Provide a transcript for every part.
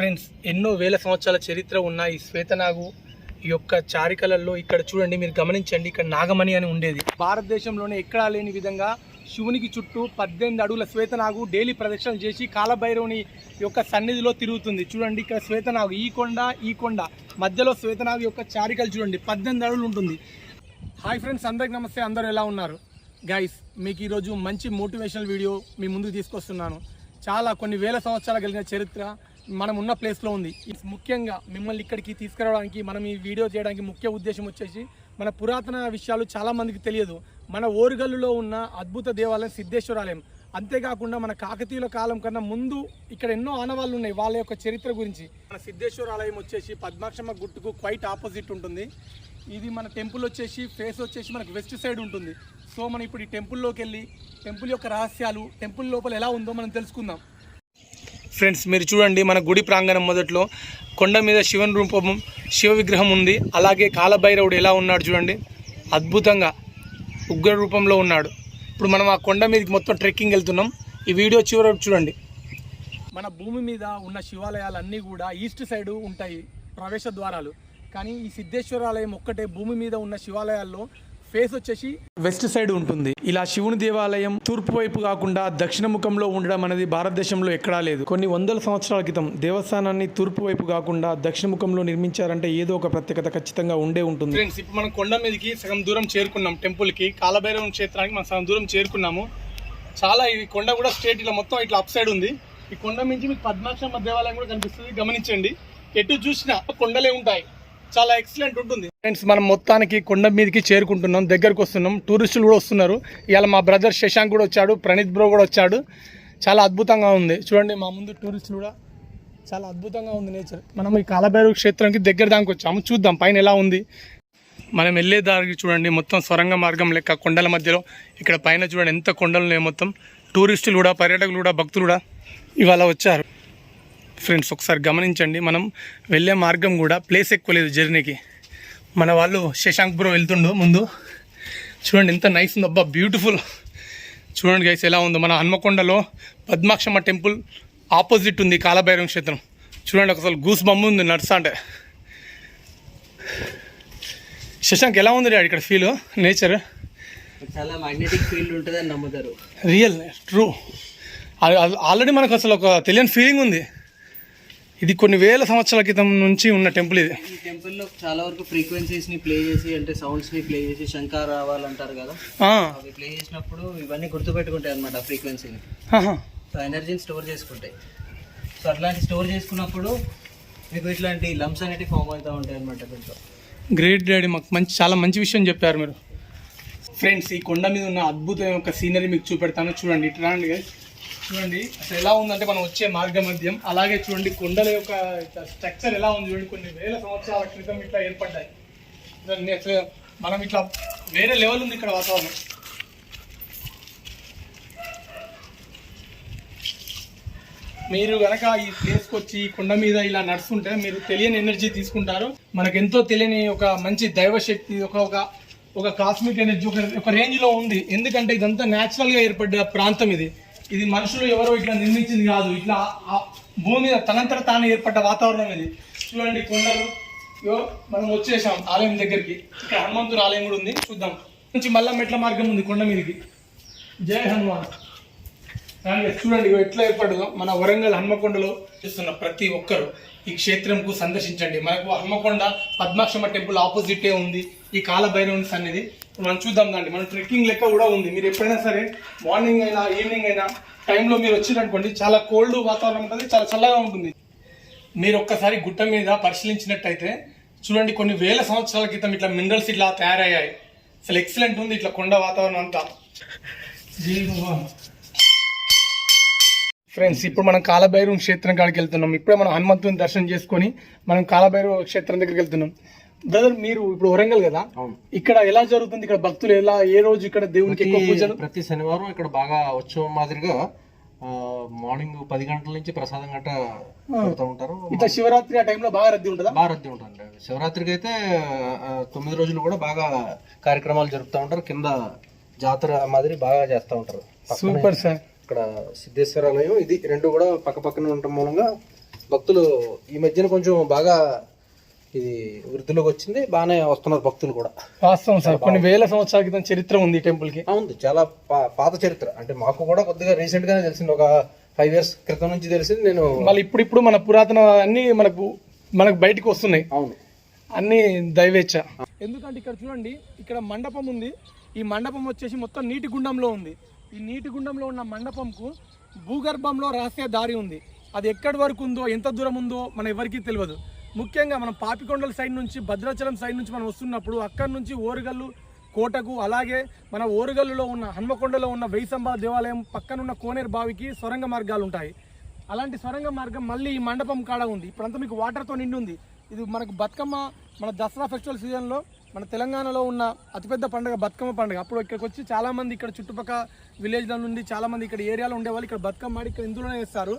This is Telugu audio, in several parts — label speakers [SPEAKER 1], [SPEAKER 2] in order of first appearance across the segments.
[SPEAKER 1] ఫ్రెండ్స్ ఎన్నో వేల సంవత్సరాల చరిత్ర ఉన్న ఈ శ్వేతనాగు ఈ యొక్క చారికలలో ఇక్కడ చూడండి మీరు గమనించండి ఇక్కడ నాగమణి అని ఉండేది. భారతదేశంలోనే ఎక్కడా లేని విధంగా శివునికి చుట్టూ పద్దెనిమిది అడుగుల శ్వేతనాగు డైలీ ప్రదక్షిణలు చేసి కాలభైరవుని యొక్క సన్నిధిలో తిరుగుతుంది. చూడండి ఇక్కడ శ్వేతనాగు ఈ కొండ ఈ కొండ మధ్యలో శ్వేతనాగు యొక్క చారికలు చూడండి పద్దెనిమిది అడుగులు ఉంటుంది. హాయ్ ఫ్రెండ్స్ అందరికి నమస్తే అందరూ ఎలా ఉన్నారు? గైస్ మీకు ఈరోజు మంచి మోటివేషనల్ వీడియో మీ ముందుకు తీసుకొస్తున్నాను. చాలా కొన్ని వేల సంవత్సరాలు కలిగిన చరిత్ర మనం ఉన్న ప్లేస్లో ఉంది. ముఖ్యంగా మిమ్మల్ని ఇక్కడికి తీసుకురావడానికి మనం ఈ వీడియో చేయడానికి ముఖ్య ఉద్దేశం వచ్చేసి మన పురాతన విషయాలు చాలామందికి తెలియదు. మన ఓరుగల్లులో ఉన్న అద్భుత దేవాలయం సిద్ధేశ్వరాలయం. అంతేకాకుండా మన కాకతీయుల కాలం కన్నా ముందు ఇక్కడ ఎన్నో ఆనవాళ్ళు ఉన్నాయి వాళ్ళ యొక్క చరిత్ర గురించి. మన సిద్ధేశ్వర ఆలయం వచ్చేసి పద్మాక్షమ్మ గుట్టుకు క్వైట్ ఆపోజిట్ ఉంటుంది. ఇది మన టెంపుల్ వచ్చేసి ఫేస్ వచ్చేసి మనకు వెస్ట్ సైడ్ ఉంటుంది. సో మనం ఇప్పుడు ఈ టెంపుల్లోకి వెళ్ళి టెంపుల్ యొక్క రహస్యాలు టెంపుల్ లోపల ఎలా ఉందో మనం తెలుసుకుందాం. ఫ్రెండ్స్ మీరు చూడండి మన గుడి ప్రాంగణం మొదట్లో కొండ మీద శివన్ రూపం శివ విగ్రహం ఉంది. అలాగే కాలభైరవుడు ఎలా ఉన్నాడు చూడండి. అద్భుతంగా ఉగ్ర రూపంలో ఉన్నాడు. ఇప్పుడు మనం ఆ కొండ మీదకి మొత్తం ట్రెక్కింగ్ వెళ్తున్నాం. ఈ వీడియో చివర చూడండి. మన భూమి మీద ఉన్న శివాలయాలన్నీ కూడా ఈస్ట్ సైడు ఉంటాయి ప్రవేశ ద్వారాలు. కానీ ఈ సిద్ధేశ్వర ఆలయం ఒక్కటే భూమి మీద ఉన్న శివాలయాల్లో ఫేస్ వచ్చేసి వెస్ట్ సైడ్ ఉంటుంది. ఇలా శివుని దేవాలయం తూర్పు వైపు కాకుండా దక్షిణ ముఖంలో ఉండడం అనేది భారతదేశంలో ఎక్కడా లేదు. కొన్ని వందల సంవత్సరాల క్రితం దేవస్థానాన్ని తూర్పు వైపు కాకుండా దక్షిణ ముఖంలో నిర్మించారంటే ఏదో ఒక ప్రత్యేకత ఖచ్చితంగా ఉండే ఉంటుంది. ఫ్రెండ్స్ ఇప్పుడు మనం కొండ మీదకి సగం దూరం చేరుకున్నాం. టెంపుల్కి కాలభైరవం క్షేత్రానికి మనం సగం దూరం చేరుకున్నాము. చాలా ఈ కొండ కూడా స్ట్రేట్ ఇట్లా మొత్తం ఇట్లా అప్ సైడ్ ఉంది. ఈ కొండ నుంచి మీకు పద్మాక్షమ్మ దేవాలయం కూడా కనిపిస్తుంది. గమనించండి. ఎటు చూసినా కొండలే ఉంటాయి. చాలా ఎక్సలెంట్ ఉంటుంది. ఫ్రెండ్స్ మనం మొత్తానికి కొండ మీదకి చేరుకుంటున్నాం. దగ్గరకు వస్తున్నాం. టూరిస్టులు కూడా వస్తున్నారు. ఇవాళ మా బ్రదర్ శశాంక్ కూడా వచ్చాడు. ప్రణీత్ బ్రో కూడా వచ్చాడు. చాలా అద్భుతంగా ఉంది. చూడండి మా ముందు టూరిస్టులు కూడా చాలా అద్భుతంగా ఉంది నేచర్. మనం ఈ కాలభైరవ క్షేత్రంకి దగ్గర దానికి వచ్చాము. చూద్దాం పైన ఎలా ఉంది. మనం వెళ్ళే దారికి చూడండి మొత్తం సొరంగ మార్గం లెక్క కొండల మధ్యలో. ఇక్కడ పైన చూడండి ఎంత కొండలు ఉన్నాయి మొత్తం. టూరిస్టులు కూడా పర్యాటకులు కూడా భక్తులు కూడా ఇవాళ వచ్చారు. ఫ్రెండ్స్ ఒకసారి గమనించండి మనం వెళ్ళే మార్గం కూడా ప్లేస్ ఎక్కువ లేదు జర్నీకి. మన వాళ్ళు శశాంక్ బ్రో వెళ్తుండు ముందు. చూడండి ఎంత నైస్ ఉందో అబ్బా బ్యూటిఫుల్ చూడండి గైస్ ఎలా ఉందో. మన హన్మకొండలో పద్మాక్షమ్మ టెంపుల్ ఆపోజిట్ ఉంది కాలభైరవ క్షేత్రం. చూడండి అసలు గూస్ బొమ్మ ఉంది నడుస్తా అంటే. శశాంక్ ఎలా ఉంది డాడీ ఇక్కడ ఫీల్ నేచర్
[SPEAKER 2] చాలా మ్యాగ్నెటిక్ ఫీల్డ్ ఉంటుందని నమ్ముతారు.
[SPEAKER 1] రియల్ ట్రూ ఆల్రెడీ మనకు అసలు ఒక తెలియని ఫీలింగ్ ఉంది. ఇది కొన్ని వేల సంవత్సరాల క్రితం నుంచి ఉన్న టెంపుల్ ఇది.
[SPEAKER 2] ఈ టెంపుల్లో చాలా వరకు ఫ్రీక్వెన్సీస్ని ప్లే చేసి అంటే సౌండ్స్ని ప్లే చేసి శంకర్ రావాలంటారు కదా?
[SPEAKER 1] ఆ,
[SPEAKER 2] అవి ప్లే చేసినప్పుడు ఇవన్నీ గుర్తుపెట్టుకుంటాయి అనమాట ఫ్రీక్వెన్సీని. సో ఎనర్జీని స్టోర్ చేసుకుంటాయి. సో అట్లాంటి స్టోర్ చేసుకున్నప్పుడు మీకు ఇట్లాంటి లమ్స్ అనేవి ఫామ్ అవుతూ ఉంటాయి అనమాట దీంట్లో.
[SPEAKER 1] గ్రేట్ డాడీ మాకు మంచి చాలా మంచి విషయం చెప్పారు మీరు. ఫ్రెండ్స్ ఈ కొండ మీద ఉన్న అద్భుతమైన ఒక సీనరీ మీకు చూపెడతాను. చూడండి ఇటు రండి guys. చూడండి. అసలు ఎలా ఉందంటే మనం వచ్చే మార్గ మధ్యం అలాగే చూడండి కొండల యొక్క స్ట్రక్చర్ ఎలా ఉంది చూడండి. కొన్ని వేల సంవత్సరాల క్రితం ఇట్లా ఏర్పడ్డాయి. చూడండి అసలు మనం ఇట్లా వేరే లెవెల్ ఉంది ఇక్కడ వాతావరణం. మీరు కనుక ఈ ప్లేస్కి వచ్చి ఈ కొండ మీద ఇలా నడుస్తుంటే మీరు తెలియని ఎనర్జీ తీసుకుంటారు. మనకు ఎంతో తెలియని ఒక మంచి దైవశక్తి ఒక ఒక ఒక కాస్మిక్ ఎనర్జీ ఒక ఒక ఉంది. ఎందుకంటే ఇదంతా న్యాచురల్గా ఏర్పడ్డ ప్రాంతం ఇది. ఇది మనుషులు ఎవరో ఇట్లా నిర్మించింది కాదు. ఇట్లా ఆ భూమి మీద తనంతట తాను ఏర్పడ్డ వాతావరణం ఇది. చూడండి కొండలు. ఇగో మనం వచ్చేసాం ఆలయం దగ్గరికి. ఇక్కడ హనుమంతుడు ఆలయం కూడా ఉంది. చూద్దాం. నుంచి మళ్ళా మెట్ల మార్గం ఉంది కొండ మీదకి. జయ హనుమాన్. చూడండి ఇగో ఎట్లా ఏర్పడదో మన వరంగల్ హన్మకొండలో చేస్తున్న ప్రతి ఒక్కరు ఈ క్షేత్రంకు సందర్శించండి. మనకు హన్మకొండ పద్మాక్షమ టెంపుల్ ఆపోజిటే ఉంది. ఈ కాలభైరవుని సన్నిధి. మనం చూద్దాం దాన్ని మన ట్రెక్కింగ్ లెక్క కూడా ఉంది. మీరు ఎప్పుడైనా సరే మార్నింగ్ అయినా ఈవినింగ్ అయినా టైంలో మీరు వచ్చిరనుకోండి చాలా కోల్డ్ వాతావరణం ఉంటుంది చాలా చల్లగా ఉంటుంది. మీరు ఒక్కసారి గుట్ట మీద పరిశీలించినట్టయితే చూడండి కొన్ని వేల సంవత్సరాల క్రితం ఇట్లా మినరల్స్ ఇట్లా తయారయ్యాయి. అసలు ఎక్సలెంట్ ఉంది ఇట్లా కొండ వాతావరణం అంతా. ఫ్రెండ్స్ ఇప్పుడు మనం కాలభైరవ క్షేత్రం కాడికి వెళ్తున్నాం. ఇప్పుడే మనం హనుమంతుని దర్శనం చేసుకొని మనం కాలభైరవ క్షేత్రం దగ్గరికి వెళ్తున్నాం. బ్రదర్ మీరు ఇప్పుడు వరంగల్ కదా? ఇక్కడ ఎలా జరుగుతుంది? ఇక్కడ భక్తులు ఎలా ఏ రోజు ఇక్కడ దేవునికి ఎక్కువ పూజలు?
[SPEAKER 3] ప్రతి శనివారం ఇక్కడ బాగా ఉత్సవం మాదిరిగా మార్నింగ్ పది గంటల నుంచి ప్రసాదం గంట పెడతా ఉంటారు.
[SPEAKER 1] ఇట్లా శివరాత్రి ఆ టైంలో బాగా రద్దీ ఉంటుందా?
[SPEAKER 3] బాగా రద్దీ ఉంటుంది శివరాత్రికి అయితే తొమ్మిది రోజులు కూడా బాగా కార్యక్రమాలు జరుపుతూ ఉంటారు. కింద జాతర మాదిరి బాగా చేస్తూ ఉంటారు.
[SPEAKER 1] Super sir.
[SPEAKER 3] ఇక్కడ సిద్ధేశ్వర ఆలయం. ఇది రెండు కూడా పక్క పక్కన ఉండటం మూలంగా భక్తులు ఈ మధ్యన కొంచెం బాగా ఇది వృద్ధిలోకి వచ్చింది. బాగానే వస్తున్నారు భక్తులు కూడా.
[SPEAKER 1] వాస్తవం సార్. కొన్ని వేల సంవత్సరాల క్రితం చరిత్ర ఉంది ఈ
[SPEAKER 3] టెంపుల్కి. ఉంది చాలా పాత చరిత్ర. అంటే మాకు కూడా కొద్దిగా రీసెంట్ గానే తెలిసింది. ఒక ఫైవ్ ఇయర్స్ క్రితం నుంచి తెలిసింది. నేను
[SPEAKER 1] మళ్ళీ ఇప్పుడు ఇప్పుడు మన పురాతన అన్ని మనకు మనకు బయటికి వస్తున్నాయి.
[SPEAKER 3] అవును.
[SPEAKER 1] అన్ని దైవేచ్ఛ. ఎందుకంటే ఇక్కడ చూడండి ఇక్కడ మండపం ఉంది. ఈ మండపం వచ్చేసి మొత్తం నీటి గుండంలో ఉంది. ఈ నీటి గుండంలో ఉన్న మండపంకు భూగర్భంలో రహస్య దారి ఉంది. అది ఎక్కడి వరకు ఉందో ఎంత దూరం ఉందో మన ఎవరికీ తెలియదు. ముఖ్యంగా మనం పాపికొండల సైడ్ నుంచి భద్రాచలం సైడ్ నుంచి మనం వస్తున్నప్పుడు అక్కడి నుంచి ఓరుగల్లు కోటకు అలాగే మన ఓరుగల్లులో ఉన్న హన్మకొండలో ఉన్న వెయ్యిసంబా దేవాలయం పక్కనున్న కోనేరు బావికి సొరంగ మార్గాలు ఉంటాయి. అలాంటి సొరంగ మార్గం మళ్ళీ ఈ మండపం కాడ ఉంది. ఇప్పుడంతా మీకు వాటర్తో నిండి ఉంది ఇది మనకు బతుకమ్మ మన దసరా ఫెస్టివల్ సీజన్లో మన తెలంగాణలో ఉన్న అతిపెద్ద పండుగ బతుకమ్మ పండుగ. అప్పుడు ఇక్కడికి వచ్చి చాలామంది ఇక్కడ చుట్టుపక్కల విలేజ్ల నుండి చాలామంది ఇక్కడ ఏరియాలో ఉండేవాళ్ళు ఇక్కడ బతుకమ్మ ఆడి ఇక్కడ ఇందులోనే వేస్తారు.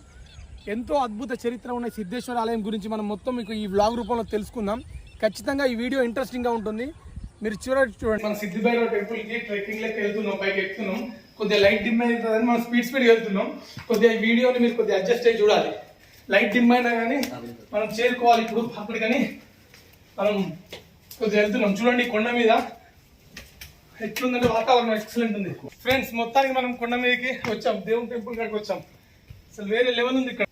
[SPEAKER 1] ఎంతో అద్భుత చరిత్ర ఉన్న సిద్ధేశ్వర ఆలయం గురించి మనం మొత్తం మీకు ఈ వ్లాగ్ రూపంలో తెలుసుకుందాం. ఖచ్చితంగా ఈ వీడియో ఇంట్రెస్టింగ్గా ఉంటుంది. మీరు చూడండి చూడండి. మనం సిద్ధిభైరవ టెంపుల్కి ట్రెక్కింగ్ లెక్క వెళ్తున్నాం పైకి ఎక్కుతున్నాం. కొద్దిగా లైట్ డిమ్ అవుతుందని మనం స్పీడ్ స్పీడ్ వెళ్తున్నాం. కొద్దిగా ఈ వీడియోని మీరు కొద్దిగా అడ్జస్ట్ అయ్యి చూడాలి. లైట్ డిమ్ అయినా కానీ మనం చేరుకోవాలి ఇప్పుడు అప్పుడు కానీ మనం కొద్దిగా వెళ్తున్నాం. చూడండి కొండ మీద. ఎట్లుందంటే వాతావరణం ఎక్సలెంట్ ఉంది. ఫ్రెండ్స్ మొత్తానికి మనం కొండ మీదకి వచ్చాం. దేవుని టెంపుల్ కాడికి వచ్చాం. అసలు వేరే లెవెల్ ఉంది ఇక్కడ.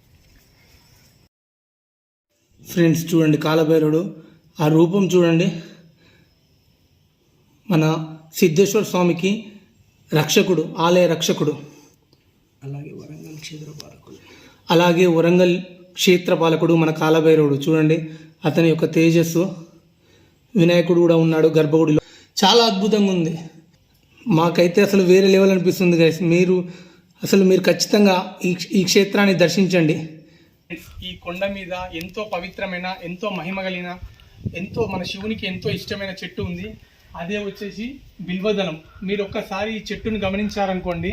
[SPEAKER 1] ఫ్రెండ్స్ చూడండి కాలభైరుడు ఆ రూపం చూడండి. మన సిద్ధేశ్వర స్వామికి రక్షకుడు ఆలయ రక్షకుడు.
[SPEAKER 3] అలాగే వరంగల్ క్షేత్రపాలకులు
[SPEAKER 1] అలాగే వరంగల్ క్షేత్రపాలకుడు మన కాలభైరవుడు. చూడండి అతని యొక్క తేజస్సు. వినాయకుడు కూడా ఉన్నాడు గర్భగుడిలో. చాలా అద్భుతంగా ఉంది. మాకైతే అసలు వేరే లెవెల్ అనిపిస్తుంది గైస్ మీరు అసలు మీరు ఖచ్చితంగా ఈ ఈ క్షేత్రాన్ని దర్శించండి. ఈ కొండ మీద ఎంతో పవిత్రమైన ఎంతో మహిమ కలిగిన ఎంతో మన శివునికి ఎంతో ఇష్టమైన చెట్టు ఉంది. అదే వచ్చేసి బిల్వదనం. మీరు ఒక్కసారి ఈ చెట్టును గమనించారనుకోండి.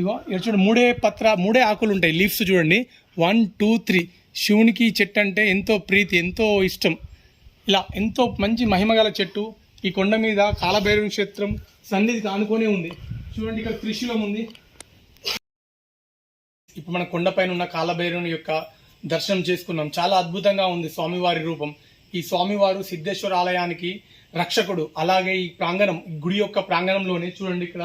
[SPEAKER 1] ఇగో ఇక్కడ చూడండి మూడే పత్ర మూడే ఆకులు ఉంటాయి. లీవ్స్ చూడండి. One two three. శివునికి ఈ చెట్టు అంటే ఎంతో ప్రీతి ఎంతో ఇష్టం. ఇలా ఎంతో మంచి మహిమగల చెట్టు. ఈ కొండ మీద కాలభైరవ క్షేత్రం సన్నిధికి ఆనుకొనే ఉంది. చూడండి ఇక్కడ త్రిశూలం ఉంది. ఇప్పుడు మన కొండపైన ఉన్న కాలభైరవుని యొక్క దర్శనం చేసుకున్నాం. చాలా అద్భుతంగా ఉంది స్వామివారి రూపం. ఈ స్వామివారు సిద్ధేశ్వర ఆలయానికి రక్షకుడు. అలాగే ఈ ప్రాంగణం గుడి యొక్క ప్రాంగణంలోనే చూడండి ఇక్కడ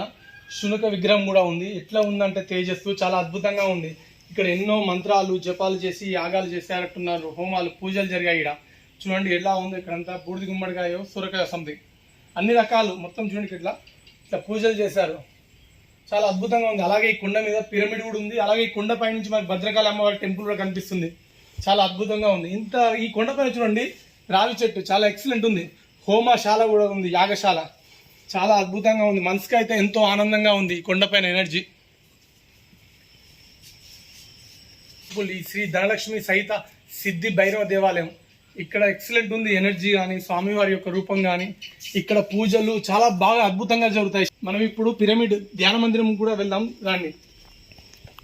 [SPEAKER 1] శునక విగ్రహం కూడా ఉంది. ఎట్లా ఉందంటే తేజస్సు చాలా అద్భుతంగా ఉంది. ఇక్కడ ఎన్నో మంత్రాలు జపాలు చేసి యాగాలు చేసేటట్టున్నారు హోమాలు పూజలు జరిగాయి ఇక్కడ చూడండి ఎలా ఉంది ఇక్కడంతా. బూడిది గుమ్మడికాయో సొరకాయ సంథింగ్ అన్ని రకాలు. మొత్తం చూడండి ఇట్లా. ఇట్లా పూజలు చేశారు. చాలా అద్భుతంగా ఉంది. అలాగే ఈ కొండ మీద పిరమిడ్ కూడా ఉంది. అలాగే ఈ కొండ పై నుంచి మనకి భద్రకాళి అమ్మవారి టెంపుల్ కూడా కనిపిస్తుంది. చాలా అద్భుతంగా ఉంది. ఇంత ఈ కొండ పైన చూడండి రావి చెట్టు చాలా ఎక్సలెంట్ ఉంది. హోమశాల కూడా ఉంది యాగశాల. చాలా అద్భుతంగా ఉంది. మనసుకి అయితే ఎంతో ఆనందంగా ఉంది ఈ కొండపైన ఎనర్జీ. ఇప్పుడు ఈ శ్రీ ధనలక్ష్మి సహిత సిద్ధి భైరవ దేవాలయం. ఇక్కడ ఎక్సలెంట్ ఉంది ఎనర్జీ కానీ స్వామివారి యొక్క రూపం కానీ ఇక్కడ పూజలు చాలా బాగా అద్భుతంగా జరుగుతాయి. మనం ఇప్పుడు పిరమిడ్ ధ్యాన మందిరం కూడా వెళ్దాం దాన్ని.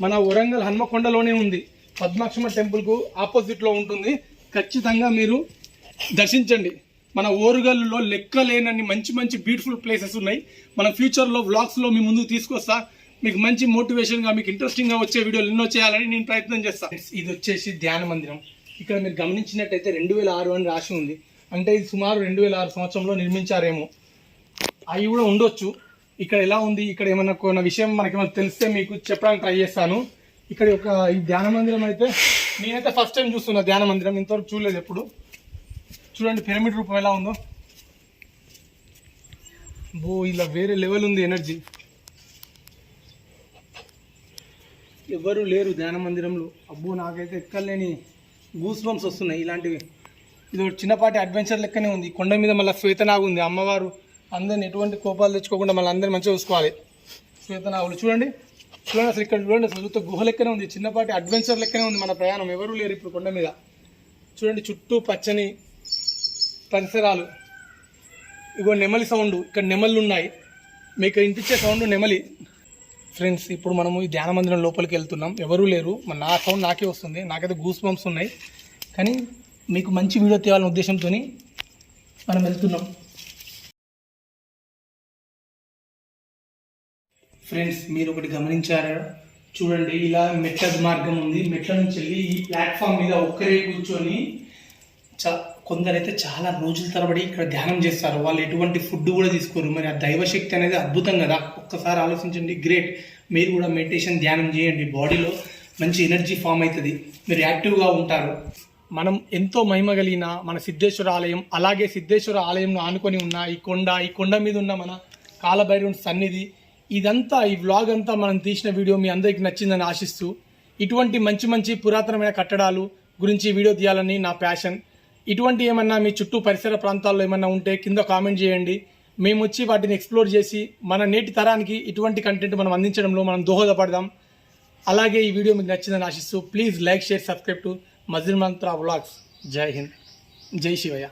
[SPEAKER 1] మన వరంగల్ హన్మకొండలోనే ఉంది. పద్మాక్షమ టెంపుల్కు ఆపోజిట్లో ఉంటుంది. ఖచ్చితంగా మీరు దర్శించండి. మన ఓరుగల్లో లెక్క లేనన్ని మంచి మంచి బ్యూటిఫుల్ ప్లేసెస్ ఉన్నాయి. మన ఫ్యూచర్లో వ్లాగ్స్లో మీ ముందుకు తీసుకొస్తా. మీకు మంచి మోటివేషన్గా మీకు ఇంట్రెస్టింగ్గా వచ్చే వీడియోలు ఎన్నో చేయాలని నేను ప్రయత్నం చేస్తాను ఇది వచ్చేసి ధ్యాన మందిరం. ఇక్కడ మీరు గమనించినట్టయితే రెండు వేల ఆరు అని రాసి ఉంది. అంటే ఇది సుమారు రెండు వేల ఆరు సంవత్సరంలో నిర్మించారేమో. అవి కూడా ఉండొచ్చు. ఇక్కడ ఎలా ఉంది? ఇక్కడ ఏమన్నా కొన్ని విషయం మనకి ఏమైనా తెలిస్తే మీకు చెప్పడానికి ట్రై చేస్తాను. ఇక్కడ ఒక ఈ ధ్యాన మందిరం అయితే నేనైతే ఫస్ట్ టైం చూస్తున్నా ధ్యాన మందిరం. ఇంతవరకు చూడలేదు ఎప్పుడు. చూడండి పిరమిడ్ రూపం ఎలా ఉందో. బో ఇలా వేరే లెవెల్ ఉంది ఎనర్జీ ఎవరు లేరు ధ్యాన మందిరంలో. అబ్బో నాకైతే ఎక్కలేని గూస్ బంప్స్ వస్తున్నాయి. ఇలాంటివి. ఇది ఒక చిన్నపాటి అడ్వెంచర్ లెక్కనే ఉంది. కొండ మీద మళ్ళీ శ్వేతనాగు ఉంది. అమ్మవారు అందరిని ఎటువంటి కోపాలు తెచ్చుకోకుండా మళ్ళీ అందరిని మంచిగా చూసుకోవాలి. శ్వేతనాగులు. చూడండి. చూడండి అసలు ఇక్కడ చూడండి అసలు చూస్తే గుహ లెక్కనే ఉంది. చిన్నపాటి అడ్వెంచర్ లెక్కనే ఉంది మన ప్రయాణం. ఎవరూ లేరు ఇప్పుడు కొండ మీద. చూడండి చుట్టూ పచ్చని పరిసరాలు. ఇగో నెమలి సౌండ్. ఇక్కడ నెమళ్ళు ఉన్నాయి. మీకు ఇంటిచ్చే సౌండ్ నెమలి. ఫ్రెండ్స్ ఇప్పుడు మనము ఈ ధ్యాన మందిరం లోపలికి వెళ్తున్నాం. ఎవరూ లేరు. మన నా సౌండ్ నాకే వస్తుంది. నాకైతే గూస్ బంప్స్ ఉన్నాయి. కానీ మీకు మంచి వీడియో తేవాలనే ఉద్దేశంతో మనం వెళ్తున్నాం. ఫ్రెండ్స్ మీరు ఒకటి గమనించారా? చూడండి ఇలా మెట్ల మార్గం ఉంది. మెట్ల నుంచి వెళ్ళి ఈ ప్లాట్ఫామ్ మీద ఒక్కరే కూర్చొని చా కొందరైతే చాలా రోజుల తరబడి ఇక్కడ ధ్యానం చేస్తారు. వాళ్ళు ఎటువంటి ఫుడ్ కూడా తీసుకోరు. మరి ఆ దైవశక్తి అనేది అద్భుతం కదా. ఒక్కసారి ఆలోచించండి. గ్రేట్. మీరు కూడా మెడిటేషన్ ధ్యానం చేయండి. బాడీలో మంచి ఎనర్జీ ఫామ్ అవుతుంది. మీరు యాక్టివ్గా ఉంటారు. మనం ఎంతో మహిమ కలిగిన మన సిద్ధేశ్వర ఆలయం అలాగే సిద్ధేశ్వర ఆలయంను ఆనుకొని ఉన్న ఈ కొండ ఈ కొండ మీద ఉన్న మన కాలభైరవుని సన్నిధి ఇదంతా ఈ వ్లాగ్ అంతా మనం తీసిన వీడియో మీ అందరికీ నచ్చిందని ఆశిస్తూ ఇటువంటి మంచి మంచి పురాతనమైన కట్టడాలు గురించి వీడియో తీయాలని నా ప్యాషన్. ఇటువంటి ఏమన్నా మీ చుట్టూ పరిసర ప్రాంతాల్లో ఏమన్నా ఉంటే కింద కామెంట్ చేయండి. మేము వచ్చి వాటిని ఎక్స్ప్లోర్ చేసి మన నేటి తరానికి ఇటువంటి కంటెంట్ మనం అందించడంలో మనం దోహదపడదాం. అలాగే ఈ వీడియో మీకు నచ్చిందని ఆశిస్తూ please like share subscribe to Muscle Mantra Vlogs. Jai Hind. Jai Shivayya.